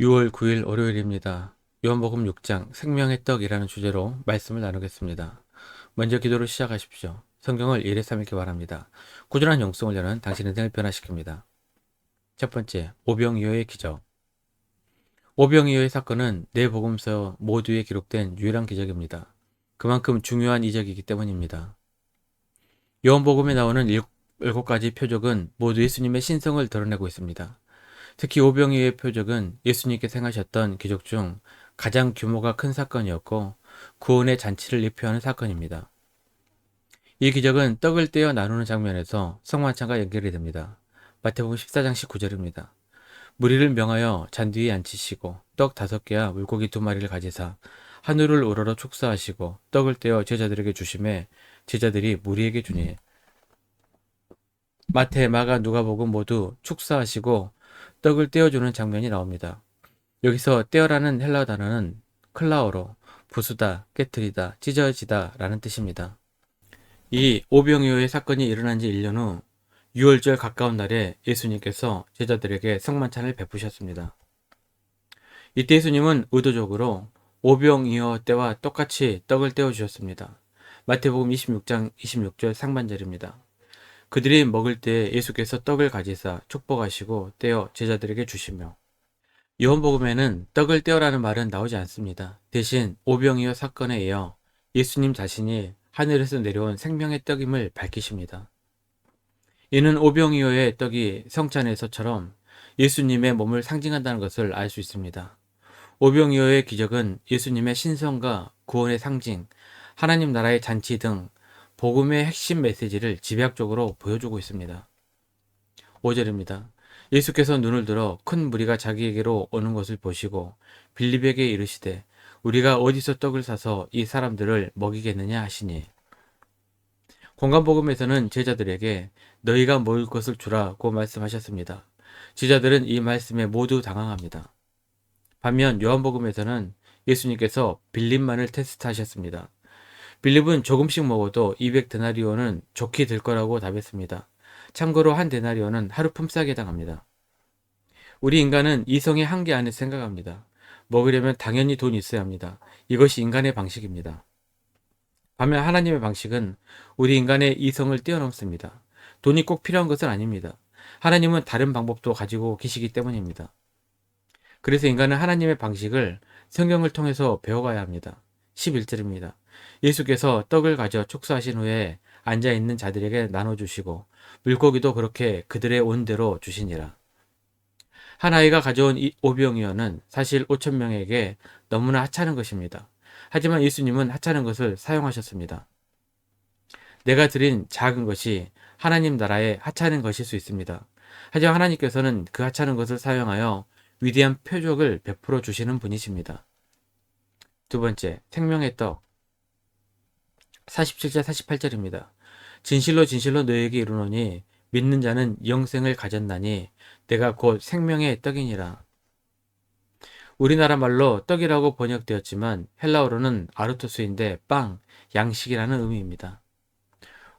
6월 9일 월요일입니다. 요한복음 6장 생명의 떡이라는 주제로 말씀을 나누겠습니다. 먼저 기도로 시작하십시오. 성경을 1회 3읽기 바랍니다. 꾸준한 영성을 여는 당신 인생을 변화시킵니다. 첫 번째, 오병이어의 기적. 오병이어의 사건은 네 복음서 모두에 기록된 유일한 기적입니다. 그만큼 중요한 이적이기 때문입니다. 요한복음에 나오는 일곱 가지 표적은 모두 예수님의 신성을 드러내고 있습니다. 특히 오병이의 표적은 예수님께 생하셨던 기적 중 가장 규모가 큰 사건이었고 구원의 잔치를 예표하는 사건입니다. 이 기적은 떡을 떼어 나누는 장면에서 성만찬과 연결이 됩니다. 마태복음 14장 19절입니다. 무리를 명하여 잔 뒤에 앉히시고 떡 다섯 개와 물고기 두 마리를 가지사 하늘을 우러러 축사하시고 떡을 떼어 제자들에게 주심에 제자들이 무리에게 주니 마태, 마가, 누가복음 모두 축사하시고 떡을 떼어주는 장면이 나옵니다. 여기서 떼어라는 헬라어 단어는 클라어로 부수다, 깨뜨리다, 찢어지다 라는 뜻입니다. 이 오병이어의 사건이 일어난 지 1년 후 6월절 가까운 날에 예수님께서 제자들에게 성만찬을 베푸셨습니다. 이때 예수님은 의도적으로 오병이어 때와 똑같이 떡을 떼어 주셨습니다. 마태복음 26장 26절 상반절입니다. 그들이 먹을 때 예수께서 떡을 가지사 축복하시고 떼어 제자들에게 주시며 요한복음에는 떡을 떼어라는 말은 나오지 않습니다. 대신 오병이어 사건에 이어 예수님 자신이 하늘에서 내려온 생명의 떡임을 밝히십니다. 이는 오병이어의 떡이 성찬에서처럼 예수님의 몸을 상징한다는 것을 알 수 있습니다. 오병이어의 기적은 예수님의 신성과 구원의 상징, 하나님 나라의 잔치 등 복음의 핵심 메시지를 집약적으로 보여주고 있습니다. 5절입니다. 예수께서 눈을 들어 큰 무리가 자기에게로 오는 것을 보시고 빌립에게 이르시되 우리가 어디서 떡을 사서 이 사람들을 먹이겠느냐 하시니 공간복음에서는 제자들에게 너희가 먹을 것을 주라고 말씀하셨습니다. 제자들은 이 말씀에 모두 당황합니다. 반면 요한복음에서는 예수님께서 빌립만을 테스트하셨습니다. 빌립은 조금씩 먹어도 200데나리온은 좋게 될 거라고 답했습니다. 참고로 한 데나리온은 하루 품삯에 해당합니다. 우리 인간은 이성의 한계 안에 생각합니다. 먹으려면 당연히 돈이 있어야 합니다. 이것이 인간의 방식입니다. 반면 하나님의 방식은 우리 인간의 이성을 뛰어넘습니다. 돈이 꼭 필요한 것은 아닙니다. 하나님은 다른 방법도 가지고 계시기 때문입니다. 그래서 인간은 하나님의 방식을 성경을 통해서 배워가야 합니다. 11절입니다. 예수께서 떡을 가져 축사하신 후에 앉아 있는 자들에게 나눠 주시고 물고기도 그렇게 그들의 온 대로 주시니라. 한 아이가 가져온 이 오병이어는 사실 5천 명에게 너무나 하찮은 것입니다. 하지만 예수님은 하찮은 것을 사용하셨습니다. 내가 드린 작은 것이 하나님 나라의 하찮은 것일 수 있습니다. 하지만 하나님께서는 그 하찮은 것을 사용하여 위대한 표적을 베풀어 주시는 분이십니다. 두 번째, 생명의 떡. 47절 48절입니다. 진실로 진실로 너에게 이르노니 믿는 자는 영생을 가졌나니 내가 곧 생명의 떡이니라. 우리나라 말로 떡이라고 번역되었지만 헬라어로는 아르토스인데 빵, 양식이라는 의미입니다.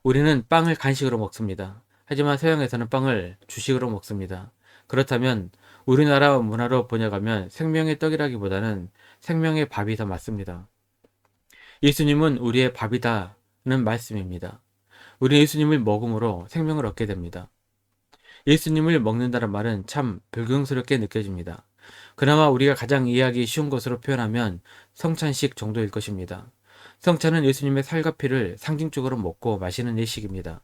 우리는 빵을 간식으로 먹습니다. 하지만 서양에서는 빵을 주식으로 먹습니다. 그렇다면 우리나라 문화로 번역하면 생명의 떡이라기보다는 생명의 밥이 더 맞습니다. 예수님은 우리의 밥이다는 말씀입니다. 우리 예수님을 먹음으로 생명을 얻게 됩니다. 예수님을 먹는다는 말은 참 불경스럽게 느껴집니다. 그나마 우리가 가장 이해하기 쉬운 것으로 표현하면 성찬식 정도일 것입니다. 성찬은 예수님의 살과 피를 상징적으로 먹고 마시는 예식입니다.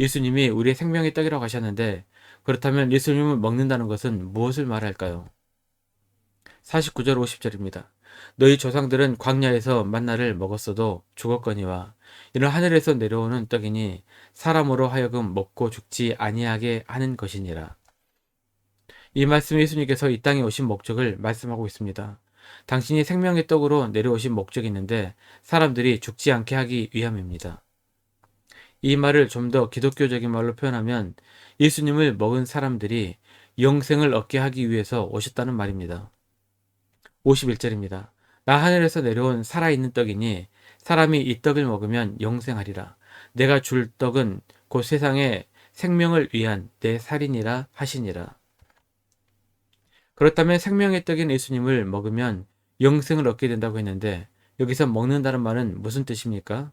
예수님이 우리의 생명의 떡이라고 하셨는데 그렇다면 예수님을 먹는다는 것은 무엇을 말할까요? 49절 50절입니다. 너희 조상들은 광야에서 만나를 먹었어도 죽었거니와 이는 하늘에서 내려오는 떡이니 사람으로 하여금 먹고 죽지 아니하게 하는 것이니라. 이 말씀 예수님께서 이 땅에 오신 목적을 말씀하고 있습니다. 당신이 생명의 떡으로 내려오신 목적이 있는데 사람들이 죽지 않게 하기 위함입니다. 이 말을 좀 더 기독교적인 말로 표현하면 예수님을 먹은 사람들이 영생을 얻게 하기 위해서 오셨다는 말입니다. 51절입니다. 나 하늘에서 내려온 살아있는 떡이니 사람이 이 떡을 먹으면 영생하리라. 내가 줄 떡은 곧 세상의 생명을 위한 내 살인이라 하시니라. 그렇다면 생명의 떡인 예수님을 먹으면 영생을 얻게 된다고 했는데 여기서 먹는다는 말은 무슨 뜻입니까?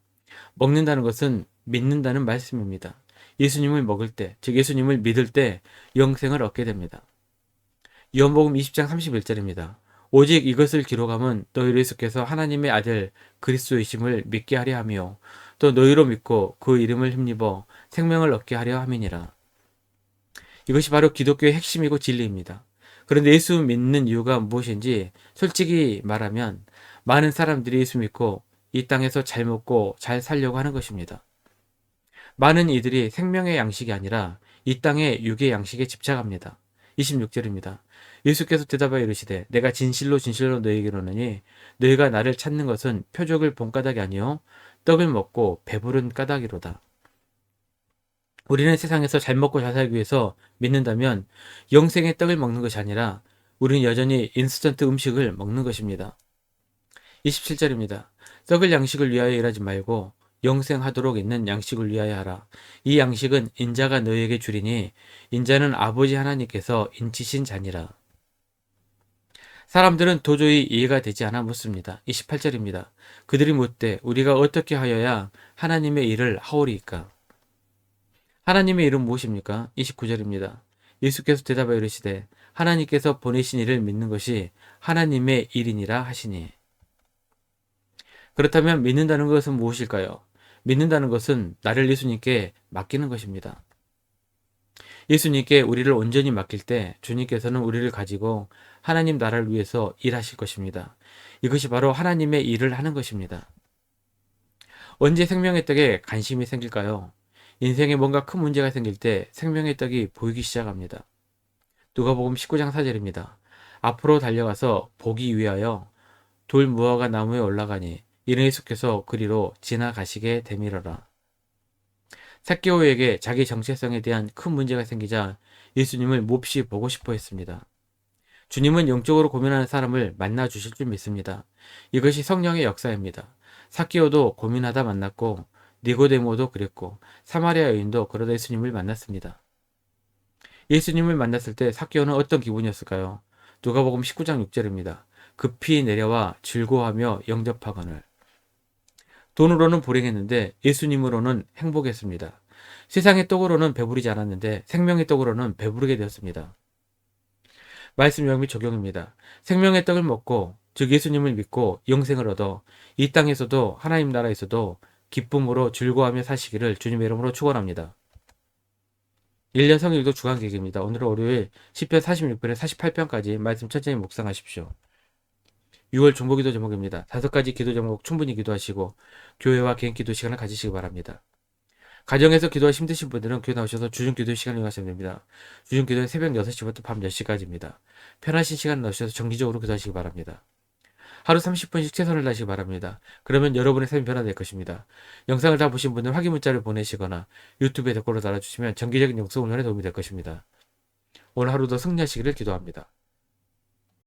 먹는다는 것은 믿는다는 말씀입니다. 예수님을 먹을 때, 즉 예수님을 믿을 때 영생을 얻게 됩니다. 요한복음 20장 31절입니다. 오직 이것을 기록함은 너희로 예수께서 하나님의 아들 그리스도이심을 믿게 하려 하며 또 너희로 믿고 그 이름을 힘입어 생명을 얻게 하려 함이니라. 이것이 바로 기독교의 핵심이고 진리입니다. 그런데 예수 믿는 이유가 무엇인지 솔직히 말하면 많은 사람들이 예수 믿고 이 땅에서 잘 먹고 잘 살려고 하는 것입니다. 많은 이들이 생명의 양식이 아니라 이 땅의 육의 양식에 집착합니다. 26절입니다. 예수께서 대답하여 이르시되 내가 진실로 진실로 너희에게 이르노니 너희가 나를 찾는 것은 표적을 본 까닭이 아니요 떡을 먹고 배부른 까닭이로다. 우리는 세상에서 잘 먹고 잘 살기 위해서 믿는다면 영생의 떡을 먹는 것이 아니라 우리는 여전히 인스턴트 음식을 먹는 것입니다. 27절입니다. 떡을 양식을 위하여 일하지 말고 영생하도록 있는 양식을 위하여 하라. 이 양식은 인자가 너희에게 주리니 인자는 아버지 하나님께서 인치신 자니라. 사람들은 도저히 이해가 되지 않아 묻습니다. 28절입니다. 그들이 묻되 우리가 어떻게 하여야 하나님의 일을 하오리이까? 하나님의 일은 무엇입니까? 29절입니다. 예수께서 대답하여 이르시되 하나님께서 보내신 이를 믿는 것이 하나님의 일이니라 하시니. 그렇다면 믿는다는 것은 무엇일까요? 믿는다는 것은 나를 예수님께 맡기는 것입니다. 예수님께 우리를 온전히 맡길 때 주님께서는 우리를 가지고 하나님 나라를 위해서 일하실 것입니다. 이것이 바로 하나님의 일을 하는 것입니다. 언제 생명의 떡에 관심이 생길까요? 인생에 뭔가 큰 문제가 생길 때 생명의 떡이 보이기 시작합니다. 누가복음 19장 4절입니다. 앞으로 달려가서 보기 위하여 돌 무화과 나무에 올라가니 이는 예수께서 그리로 지나가시게 되밀어라. 사케오에게 자기 정체성에 대한 큰 문제가 생기자 예수님을 몹시 보고 싶어 했습니다. 주님은 영적으로 고민하는 사람을 만나 주실 줄 믿습니다. 이것이 성령의 역사입니다. 사케오도 고민하다 만났고 니고데모도 그랬고 사마리아 여인도 그러다 예수님을 만났습니다. 예수님을 만났을 때 사케오는 어떤 기분이었을까요? 누가복음 19장 6절입니다. 급히 내려와 즐거워하며 영접하거늘. 돈으로는 불행했는데 예수님으로는 행복했습니다. 세상의 떡으로는 배부르지 않았는데 생명의 떡으로는 배부르게 되었습니다. 말씀 요약 및 적용입니다. 생명의 떡을 먹고 즉 예수님을 믿고 영생을 얻어 이 땅에서도 하나님 나라에서도 기쁨으로 즐거워하며 사시기를 주님의 이름으로 축원합니다. 1년 성일도 주간계획입니다. 오늘은 월요일 10편 46편에 48편까지 말씀 천천히 묵상하십시오. 6월 중보기도 제목입니다. 다섯 가지 기도 제목 충분히 기도하시고 교회와 개인 기도 시간을 가지시기 바랍니다. 가정에서 기도가 힘드신 분들은 교회 나오셔서 주중 기도 시간을 이용하시면 됩니다. 주중 기도는 새벽 6시부터 밤 10시까지입니다. 편하신 시간 나오셔서 정기적으로 기도하시기 바랍니다. 하루 30분씩 최선을 다하시기 바랍니다. 그러면 여러분의 삶이 변화될 것입니다. 영상을 다 보신 분은 확인 문자를 보내시거나 유튜브에 댓글로 달아주시면 정기적인 영성 훈련에 도움이 될 것입니다. 오늘 하루도 승리하시기를 기도합니다.